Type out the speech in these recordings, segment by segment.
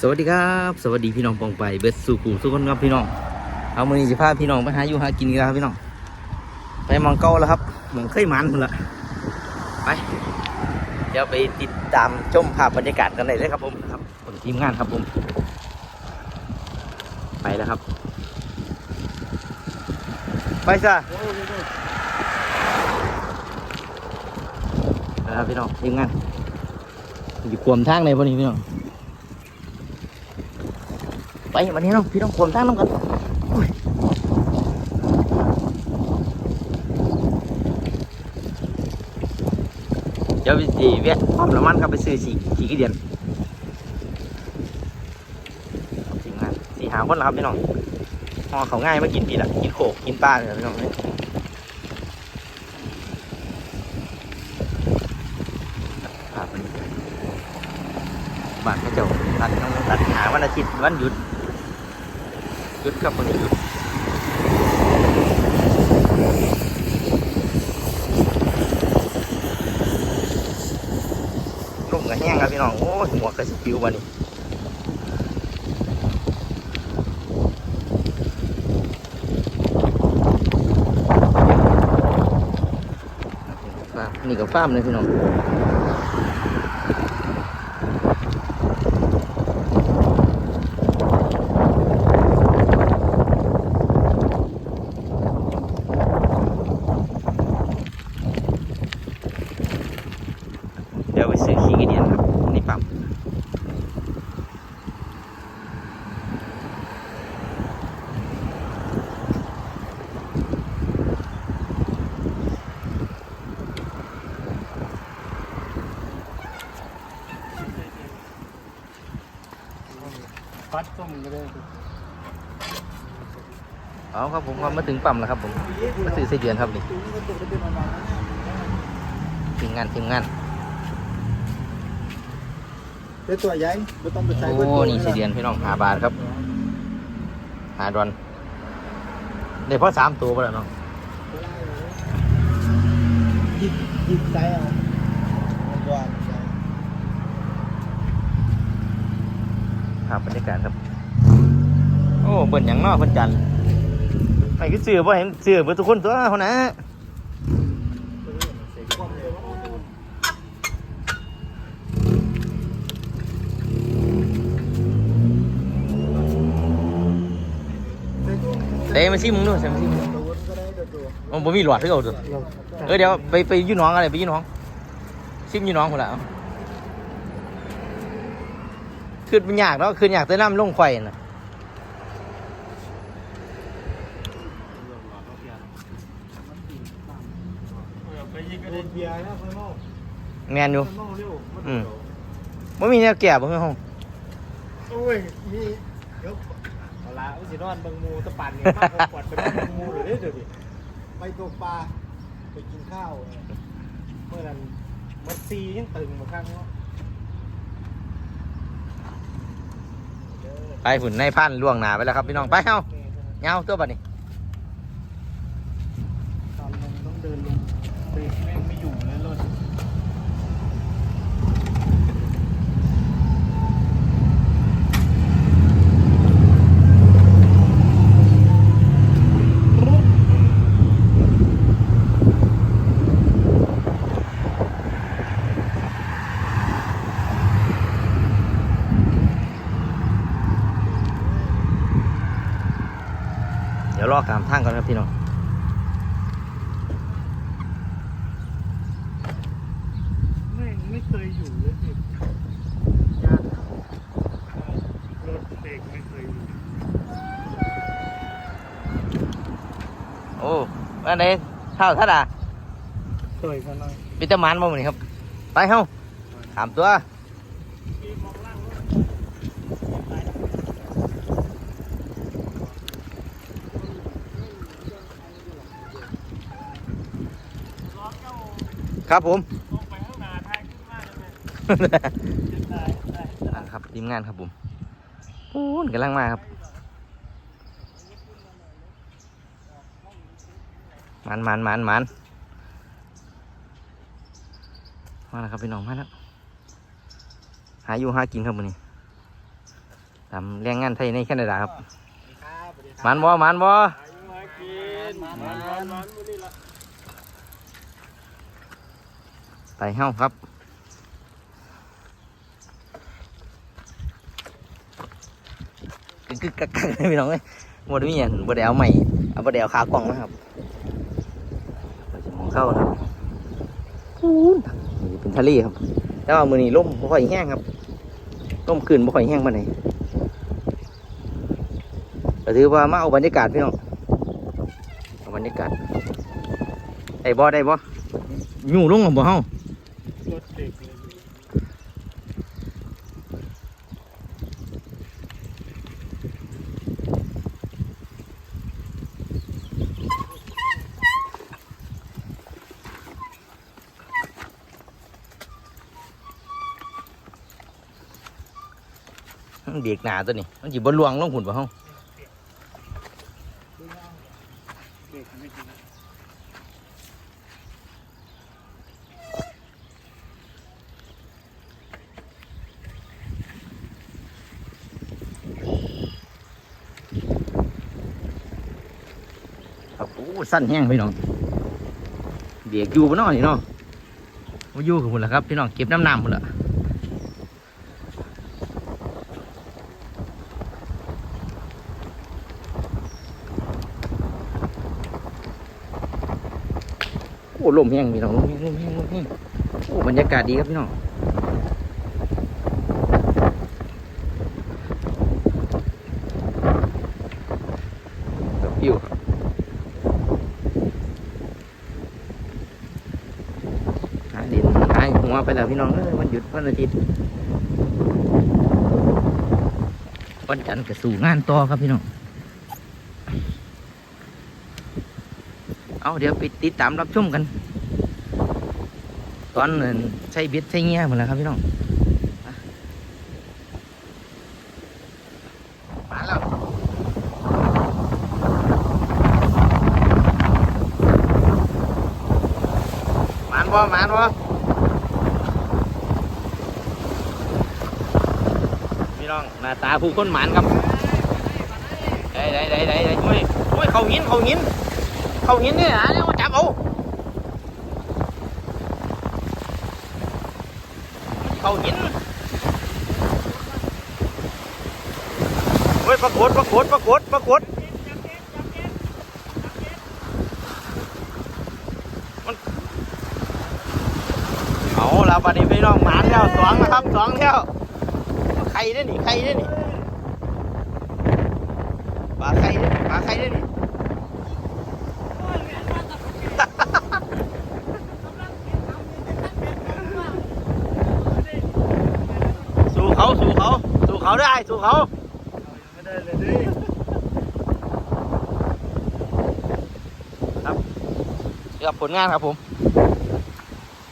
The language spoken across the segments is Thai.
สวัสดีครับ สวัสดีพี่น้องปองไปเบิดสู่กลุ่มสุกคนครับพี่น้อง เอามือนี้จะพาพี่น้องไปหาอยู่หากินกันครับพี่น้อง ไปมองเก่าแล้วครับเหมือนเคยมันพุ่นละไป เดี๋ยวไปติดตามชมภาพบรรยากาศกันเลยเลยครับผมครับผมทีมงานครับผม ไปแล้วครับ ไปซะนะครับพี่น้องทีมงานอยู่ขวมทางเลยพอดีพี่น้อง ไปวันนี้น้องพี่น้องขวมทางน้องกันเดี๋ยวไปสีเวียดพร้อมน้ำมันครับไปซื้อสีสีกี่เดือนทีงานสีหาคนและครับพี่น้องหอเขาง่ายมากินปีละกินโขกกินปลาเลยพี่น้องเนี่ยครับวันนี้บ้านพระเจ้าตัดน้องตัดหาวันอาทิตย์วันหยุด หยุดครับวันจุดลุ่มกันแห้งครับพี่น้อง โอ้ยหมวกกระสปิววันนี้ฟาร์มนี่กับฟ้ามเลยพี่น้อง เดี๋ยวไปซื้อขี้กระเดียนครับนี่ปั๊ม ฟัดส้มก็ได้เอาครับผมก็มาถึงปั๊มแล้วครับผมมาซื้อไส้เดือนครับนี่ทีมงานทีมงานเป็นตัวใหญ่ไม่ต้องไปใช้โอ้นี่ไส้เดือนพี่น้องหาบาทครับหาดอนได้เพราะสามตัวไปแล้วเนาะยิบยิบไซส์เอาตัว ครับบรรยา กาศครับ โอ้เบิ่นอย่างนอกคนจันทร์ไม่คือเสือบ่เห็นเสือเบิ่ทุกคนตัวคนนะเต้มาซิมึงด้วยใช่มาซิมึงมันบ่มีหลอดที่เอาตัวเออเดี๋ยวไปไปยื่น้องอะไรไปยื่น้องซิมยื่น้องคนละ ขึ้นเป็นยากแล้วขึ้นยากแต่น้ำลงไฟน่ะไปยิงกระเด็นเบียร์นะข้างนอกแมนอยู่อกเร็วอืมบ่มีแนวแก่บ่มีห้องโอ้ยมีเดี๋ยวเอาละอุสินอนบางมูตะปั่นเนี่ยมากกว่าไปนอนบางมูเลยเดี๋ยวดิไปตกปลาไปกินข้าวเมื่อนั้นมัดซียังตึงมาข้างเนอก ไปฝุ่นในพันล่วงหนาไปแล้วครับพี่น้องไปเอาเงาตัวบัดนี้ตอนลงต้องเดินลงเบรกแม่งไม่อยู่เลย อขามทางก่อนครับพี่น้องไม่ไม่เคยอยู่เลยสิยากรถเบรกไม่เคยอยู่โอ้อันนี้ข้าวท่าดาเคยกันหน่อยปิตามันบ่มื้อนี้ครับ ไปเฮาถามตัว ครับผมลงไปข้างหน้าทางขึ้นมาเลยได้ได้นั่นครับทีมงานครับผมปูนกำลังมาครับมันมันมันมันมาแล้วครับพี่น้องมาแล้วหาอยู่หากินครับมื้อนี้ทำแรงงานไทยในแคนาดาครับครับสวัสดีคมัรับนบ่มันบ่มากินมันมันมันมันนี่ละ ไปเฮ้าครับ กึกกึกกักกักพี่น้องเอ้ยหมดมีอันบ่ได้เอาใหม่เอาบด้เอาขากล่องนะครับมองเข้านะครับพูนนี่เป็นทะเลครับ แต่ว่ามือนี้ลมบ่ค่อยแห้งครับลมขึ้นบ่ค่อยแห้งปานใดก็ถือว่ามาเอาบรรยากาศพี่น้องเอาบรรยากาศได้บ่ได้บ่อยู่ลงบ่เฮา รถเด็กเลย มันเบียกหนาตัวนี้มันจีบบลวงลงหุ่นบ่เฮาเด็กไม่กินครับโอ้สั้นแห้งพี่น้องเบียกอยู่บ่เนาะนี่เนาะบ่อยู่กับพุ่นล่ะครับพี่น้องเก็บน้ำน้ำพุ่นล่ะ อ้ลมแห้งพี่น้องลมแห้งลมแห้งลมแห้งโอ้บรรยากาศดีครับพี่น้องแบบวิวหาดินหาหัวไปแล้วพี่น้องเอ้ยวันหยุดวันอาทิตย์วันจันทร์ก็สู่งานต่อครับพี่น้อง เอาเดี๋ยวไปติดตามรับชมกัน ตอนนั้นใช้เบ็ดใช้เงี้ยหมดแล้วครับพี่น้องอะมาแล้วมานบ่มานบ่พี่น้องหน้าตาผู้คนหมานครับได้ได้ได้ได้ได้โอ้ยโอ้ยเขาหินเขาหิน เขาหินนี่นะเนี่ยมาจับเอาเขาหินเฮ้ยปรากฏปรากฏปรากฏปรากฏมันเอาแล้วบัดนี้พี่น้องหมานแล้วสองนะครับสองแล้วใครได้นี่ใครได้นี่ปลาใครได้นี่ปลาใครได้นี่ สู่เขาสู่เขา สู่เขาได้สู่เขาไม่ได้เลยดิเกือบผลงานครับผม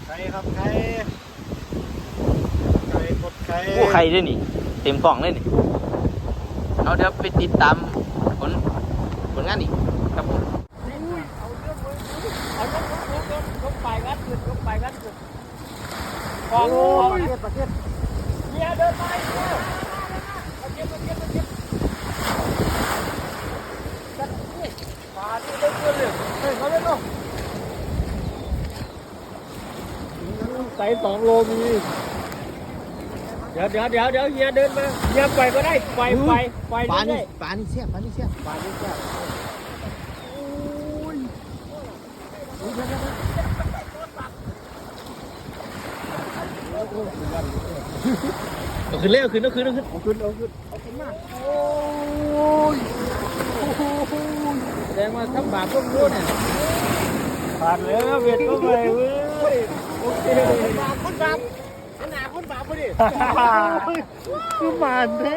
ใครครับใครใครกดใครโอ้ใครด้วยนี่ เต็มกล่องเลยนี่เอาเดี๋ยวไปติดตามผลผลงานอีกครับผมเอาเรื่องมือเอายกยกยกยกยกไปงัดขึ้นยกไปงัดขึ้นกองประเทศประเทศเฮียเดินไปเใส่สองโลมีเดี๋ยวเดี๋ยวเดี๋ยวเดี๋ยวเฮียเดินมาเฮียไปก็ได้ไปไปไปปลานี่ปลานี่เสียบปลานี่เสียบๆไปเรื่อยๆเอาขึ้นเร็วขึ้นเอาขึ้นเอาขึ้นเอาขึ้นเอาขึ้นเอาขึ้นมาโอ้ย งว่าทำบาปพวกนู้นเนี่ยผ่านแล้วเวทก็ไปเว้ยโอเคบาปคนบาปขนาดคนบาปพอดีคือบาปแท้